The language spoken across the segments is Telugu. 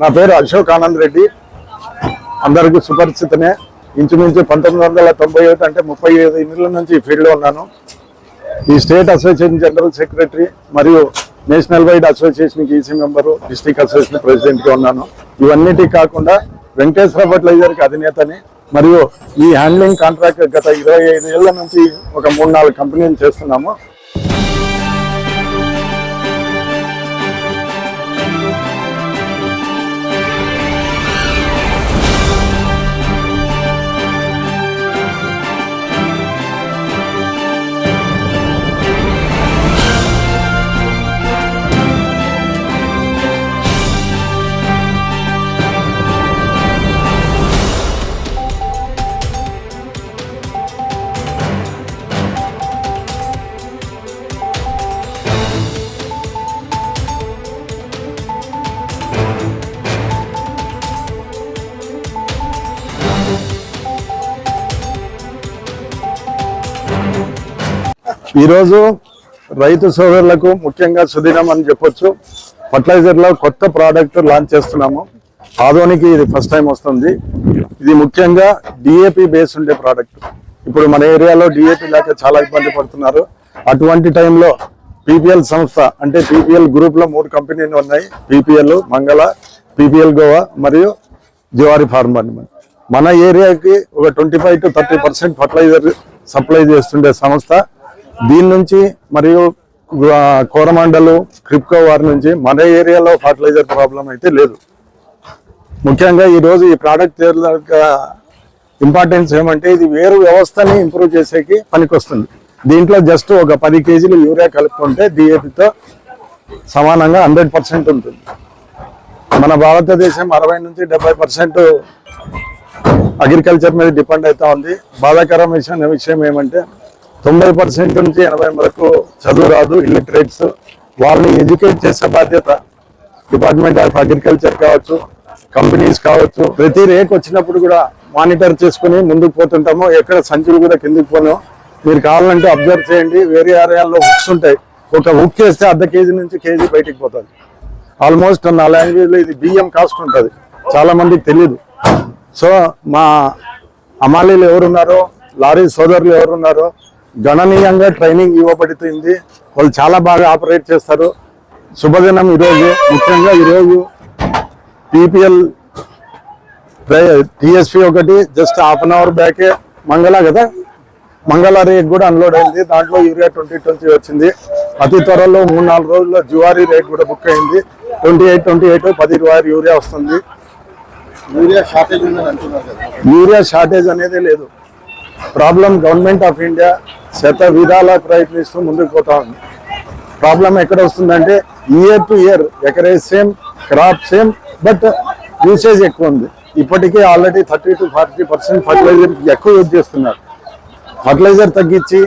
నా పేరు అశోక్ ఆనంద్ రెడ్డి. అందరికీ సుపరిచితమే. ఇంచుమించు పంతొమ్మిది వందల తొంభై ఒకటి అంటే ముప్పై ఐదు ఎన్నిల నుంచి ఈ ఫీల్డ్లో ఉన్నాను. ఈ స్టేట్ అసోసియేషన్ జనరల్ సెక్రటరీ మరియు national wide association EC member district association ప్రెసిడెంట్గా ఉన్నాను. ఇవన్నిటి కాకుండా వెంకటేశ్వర ఫర్టిలైజర్కి అధినేతని మరియు ఈ హ్యాండ్లింగ్ కాంట్రాక్ట్ గత ఇరవై ఐదు ఏళ్ళ నుంచి ఒక మూడు నాలుగు కంపెనీలు చేస్తున్నాము. ఈరోజు రైతు సోదరులకు ముఖ్యంగా సుదినం అని చెప్పొచ్చు. ఫర్టిలైజర్లో కొత్త ప్రోడక్ట్ లాంచ్ చేస్తున్నాము. ఆధోనికి ఇది ఫస్ట్ టైం వస్తుంది. ఇది ముఖ్యంగా డిఏపి బేస్ ఉండే ప్రోడక్ట్. ఇప్పుడు మన ఏరియాలో డిఏపి లేక చాలా ఇబ్బంది పడుతున్నారు. అటువంటి టైంలో పీపీఎల్ సంస్థ అంటే పీపీఎల్ గ్రూప్లో మూడు కంపెనీలు ఉన్నాయి. పీపీఎల్ మంగళ పీపీఎల్ గోవా మరియు జివారి ఫార్మ్. అని మన ఏరియాకి ఒక twenty five to thirty percent fertiliser supply చేస్తుండే సంస్థ. దీని నుంచి మరియు కోరమండలు క్రిప్కో వారి నుంచి మన ఏరియాలో ఫర్టిలైజర్ ప్రాబ్లం అయితే లేదు. ముఖ్యంగా ఈ ఈ ప్రోడక్ట్ ఇంపార్టెన్స్ ఏమంటే ఇది వేరు వ్యవస్థని ఇంప్రూవ్ చేసేకి పనికొస్తుంది. దీంట్లో జస్ట్ ఒక పది కేజీలు యూరియా కలుపుకుంటే డిఏపితో సమానంగా హండ్రెడ్ పర్సెంట్ ఉంటుంది. మన భారతదేశం అరవై నుంచి డెబ్బై పర్సెంట్ అగ్రికల్చర్ మీద డిపెండ్ అవుతా ఉంది. బాధాకరమైన విషయం ఏమంటే తొంభై పర్సెంట్ నుంచి ఎనభై వరకు చదువు రాదు ఇల్లిటరేట్స్ వాళ్ళని ఎడ్యుకేట్ చేసే బాధ్యత డిపార్ట్మెంట్ ఆఫ్ అగ్రికల్చర్ కావచ్చు కంపెనీస్ కావచ్చు. ప్రతి రేట్ వచ్చినప్పుడు కూడా మానిటర్ చేసుకుని ముందుకు పోతుంటాము. ఎక్కడ సంచులు కూడా కిందికి పోను. మీరు కావాలంటే అబ్జర్వ్ చేయండి. వేరే ఏరియాల్లో హుక్స్ ఉంటాయి. ఒక హుక్ వేస్తే అర్ధ కేజీ నుంచి కేజీ బయటికి పోతుంది. ఆల్మోస్ట్ నా లాంగ్వేజ్లో ఇది బియ్యం కాస్ట్ ఉంటుంది. చాలా మందికి తెలియదు సో మా అమాలీలు ఎవరున్నారో లారీ సోదరులు ఎవరున్నారో గణనీయంగా ట్రైనింగ్ ఇవ్వబడుతుంది. వాళ్ళు చాలా బాగా ఆపరేట్ చేస్తారు. శుభదినం ఈరోజు. ముఖ్యంగా ఈరోజు పీపీఎల్ టిఎస్పి ఒకటి జస్ట్ హాఫ్ అన్ అవర్ బ్యాకే మంగళ కదా? మంగళ రేట్ కూడా అన్లోడ్ అయింది. దాంట్లో యూరియా ట్వంటీ ట్వంటీ వచ్చింది. అతి త్వరలో మూడు నాలుగు రోజుల్లో జువారీ రేట్ కూడా బుక్ అయింది. ట్వంటీ ఎయిట్ ట్వంటీ ఎయిట్ పది రూపాయలు యూరియా వస్తుంది. యూరియా షార్టేజ్ యూరియా షార్టేజ్ అనేది లేదు. ప్రాబ్లం గవర్నమెంట్ ఆఫ్ ఇండియా శత విధాల ప్రయత్నిస్తూ ముందుకు పోతా ఉంది. ప్రాబ్లం ఎక్కడ వస్తుందంటే year to year acreage same crop same but usage ఎక్కువ ఉంది. ఇప్పటికే already thirty to forty percent fertiliser ఎక్కువ యూజ్ చేస్తున్నారు. ఫర్టిలైజర్ తగ్గించి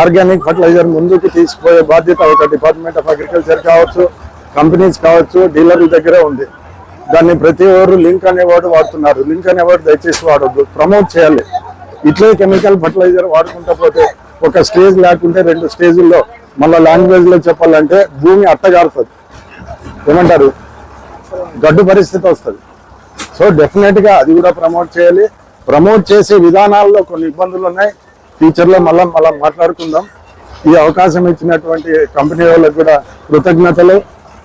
ఆర్గానిక్ ఫర్టిలైజర్ ముందుకు తీసుకుపోయే బాధ్యత ఒక డిపార్ట్మెంట్ ఆఫ్ అగ్రికల్చర్ కావచ్చు కంపెనీస్ కావచ్చు డీలర్ల దగ్గరే ఉంది. దాన్ని ప్రతి ఒక్కరు లింక్ అనేవాడు వాడుతున్నారు. లింక్ అనేవాడు దయచేసి వాడొద్దు. ప్రమోట్ చేయాలి. ఇట్లే కెమికల్ ఫర్టిలైజర్ వాడుకుంటా పోతే ఒక స్టేజ్ లేకుంటే రెండు స్టేజుల్లో మళ్ళీ లాంగ్వేజ్లో చెప్పాలంటే భూమి అట్టగారుతుంది. ఏమంటారు? గడ్డు పరిస్థితి వస్తుంది. సో డెఫినెట్గా అది కూడా ప్రమోట్ చేయాలి. ప్రమోట్ చేసే విధానాల్లో కొన్ని ఇబ్బందులు ఉన్నాయి. ఫ్యూచర్ మళ్ళీ మళ్ళీ మాట్లాడుకుందాం. ఈ అవకాశం ఇచ్చినటువంటి కంపెనీ వాళ్ళకు కూడా కృతజ్ఞతలు.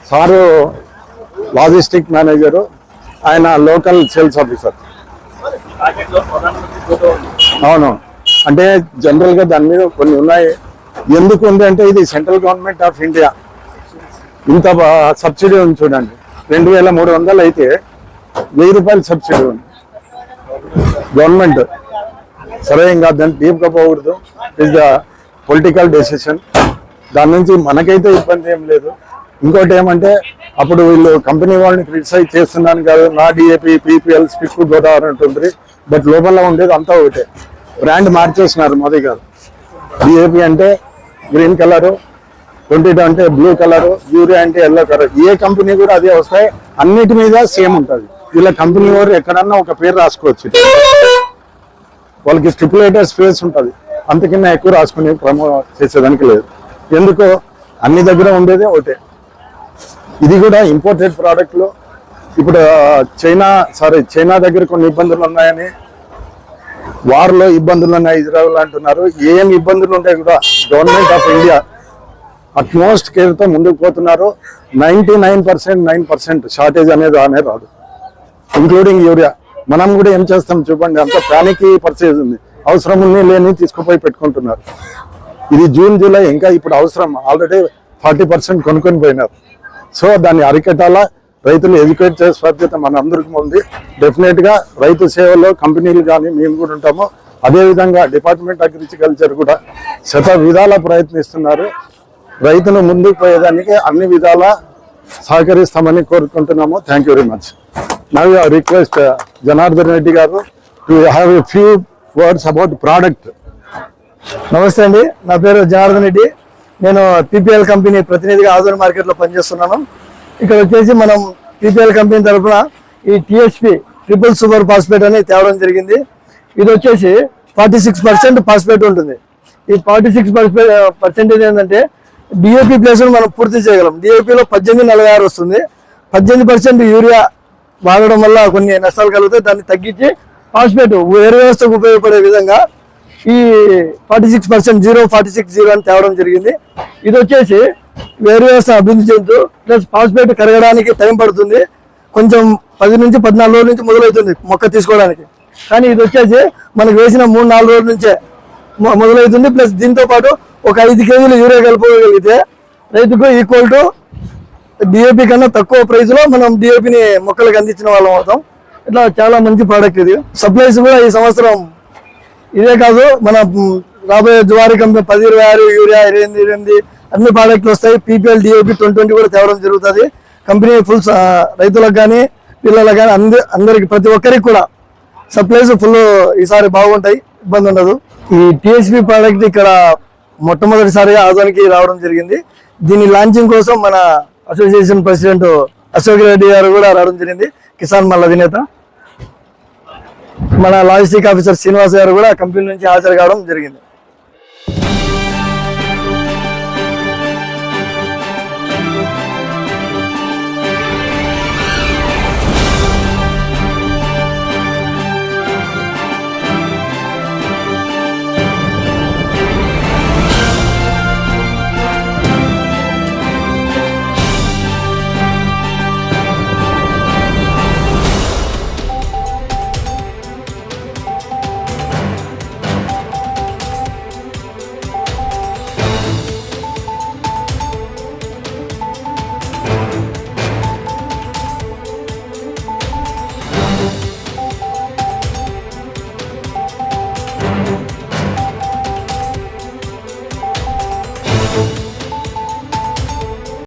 సారు లాజిస్టిక్ మేనేజరు ఆయన లోకల్ సేల్స్ ఆఫీసర్ అవును. అంటే జనరల్గా దాని మీద కొన్ని ఉన్నాయి. ఎందుకు ఉంది అంటే ఇది సెంట్రల్ గవర్నమెంట్ ఆఫ్ ఇండియా ఇంత సబ్సిడీ ఉంది చూడండి. రెండు వేల మూడు వందలు అయితే వెయ్యి రూపాయలు సబ్సిడీ ఉంది. గవర్నమెంట్. సరే ఇంకా దాన్ని డీప్గా పోకూడదు. ఇస్ ద పొలిటికల్ డెసిషన్ దాని నుంచి మనకైతే ఇబ్బంది ఏం లేదు. ఇంకోటి ఏమంటే అప్పుడు వీళ్ళు కంపెనీ వాళ్ళని క్రిటిసైజ్ చేస్తున్నాను కాదు నా డిఏపి పీపీఎల్ స్పిక్ గోదావరి ఉంటుంది. బట్ లోపల ఉండేది అంతా ఒకటే. బ్రాండ్ మార్చేసినారు మోదీ గారు. డిఏపి అంటే గ్రీన్ కలరు ట్వంటీ అంటే బ్లూ కలర్ యూరియా అంటే ఎల్లో కలర్. ఏ కంపెనీ కూడా అదే వస్తాయి అన్నిటి మీద సేమ్ ఉంటుంది. వీళ్ళ కంపెనీ వారు ఎక్కడన్నా ఒక పేరు రాసుకోవచ్చు. వాళ్ళకి స్టిపులేటెడ్ స్పేస్ ఉంటుంది. అంతకన్నా ఎక్కువ రాసుకుని ప్రమో చేసేదానికి లేదు. ఎందుకో అన్ని దగ్గర ఉండేదే ఒకటే. ఇది కూడా ఇంపోర్టెడ్ ప్రోడక్ట్లు ఇప్పుడు చైనా సారీ చైనా దగ్గర కొన్ని ఇబ్బందులు ఉన్నాయని వార్లో ఇబ్బందులు ఉన్నాయి ఇజ్రాయల్ అంటున్నారు. ఏం ఇబ్బందులు ఉంటాయి కూడా గవర్నమెంట్ ఆఫ్ ఇండియా అట్మోస్ట్ కేర్తో ముందుకు పోతున్నారు. Ninety nine percent nine percent shortage అనేది అనే రాదు. Including urea. మనం కూడా ఏం చేస్తాం చూపండి అంత ప్యానికి పర్చేజ్ ఉంది. అవసరం ఉంది లేని తీసుకుపోయి పెట్టుకుంటున్నారు. ఇది జూన్ జూలై ఇంకా ఇప్పుడు అవసరం. ఆల్రెడీ ఫార్టీ పర్సెంట్ కొనుక్కొని పోయినారు. సో దాన్ని అరికట్టాలా? రైతులు ఎడ్యుకేట్ చేసే బాధ్యత మన అందరికీ ఉంది డెఫినెట్గా రైతు సేవలో కంపెనీలు కానీ మేము కూడా ఉంటాము. అదేవిధంగా డిపార్ట్మెంట్ అగ్రికల్చర్ కూడా శత విధాల ప్రయత్నిస్తున్నారు. రైతును ముందుకు పోయేదానికి అన్ని విధాల సహకరిస్తామని కోరుకుంటున్నాము. థ్యాంక్ యూ వెరీ మచ్ నా రిక్వెస్ట్ జనార్దన్ రెడ్డి గారు to have a few words about product నమస్తే అండి. నా పేరు జనార్దన్ రెడ్డి. నేను పీపీఎల్ కంపెనీ ప్రతినిధిగా ఆదోని మార్కెట్లో పనిచేస్తున్నాను. ఇక్కడ వచ్చేసి మనం పీపీఎల్ కంపెనీ తరఫున ఈ టిఎస్పి ట్రిపుల్ సూపర్ ఫాస్ఫేట్ అని తేవడం జరిగింది. ఇది వచ్చేసి ఫార్టీ సిక్స్ పర్సెంట్ ఫాస్ఫేట్ ఉంటుంది. ఈ ఫార్టీ సిక్స్ పర్సెంటేజ్ ఏంటంటే డిఏపి ప్లేస్ను మనం పూర్తి చేయగలం. డిఏపిలో పద్దెనిమిది నలభై ఆరు వస్తుంది. పద్దెనిమిది పర్సెంట్ యూరియా వాడడం వల్ల కొన్ని నష్టాలు కలుగుతాయి. దాన్ని తగ్గించి ఫాస్ఫేట్ వేరు వ్యవస్థకు ఉపయోగపడే విధంగా ఈ forty six percent zero forty six zero అని తేవడం జరిగింది. ఇది వచ్చేసి వేరు వ్యవస్థ అభివృద్ధి చెందుతూ ప్లస్ ఫాస్ఫేట్ కరగడానికి టైం పడుతుంది. కొంచెం పది నుంచి పద్నాలుగు రోజుల నుంచి మొదలవుతుంది మొక్క తీసుకోవడానికి. కానీ ఇది వచ్చేసి మనకు వేసిన మూడు నాలుగు రోజుల నుంచే మొ- మొదలవుతుంది. ప్లస్ దీంతో పాటు ఒక ఐదు కేజీలు యూరియా కలుపుకోగలిగితే రైతుకు ఈక్వల్ టు డిఏపి కన్నా తక్కువ ప్రైస్లో మనం డిఏపిని మొక్కలకు అందించిన వాళ్ళం అవుతాం. ఇట్లా చాలా మంచి ప్రోడక్ట్ ఇది. సప్లైస్ కూడా ఈ సంవత్సరం ఇదే కాదు మన రాబోయే జువారి కంపెనీ పది ఇరవై ఆరు యూరియా ఇరవై ఎనిమిది ఇరవై ఎనిమిది అన్ని ప్రోడక్ట్లు వస్తాయి. పీపీఎల్ డిఏపి ట్వంటీ ట్వంటీ కూడా తేవడం జరుగుతుంది. కంపెనీ ఫుల్ రైతులకు కానీ పిల్లలకు కానీ అంద అందరికి ప్రతి ఒక్కరికి కూడా సప్లైస్ ఫుల్ ఈసారి బాగుంటాయి ఇబ్బంది ఉండదు. ఈ టిఎస్పి ప్రోడక్ట్ ఇక్కడ మొట్టమొదటిసారిగా ఆదోనికి రావడం జరిగింది. దీని లాంచింగ్ కోసం మన అసోసియేషన్ ప్రెసిడెంట్ అశోక్ రెడ్డి గారు కూడా రావడం జరిగింది. కిసాన్ మల్ల అధినేత. మన లాజిస్టిక్ ఆఫీసర్ శ్రీనివాస్ గారు కూడా కంపెనీ నుంచి హాజరు కావడం జరిగింది.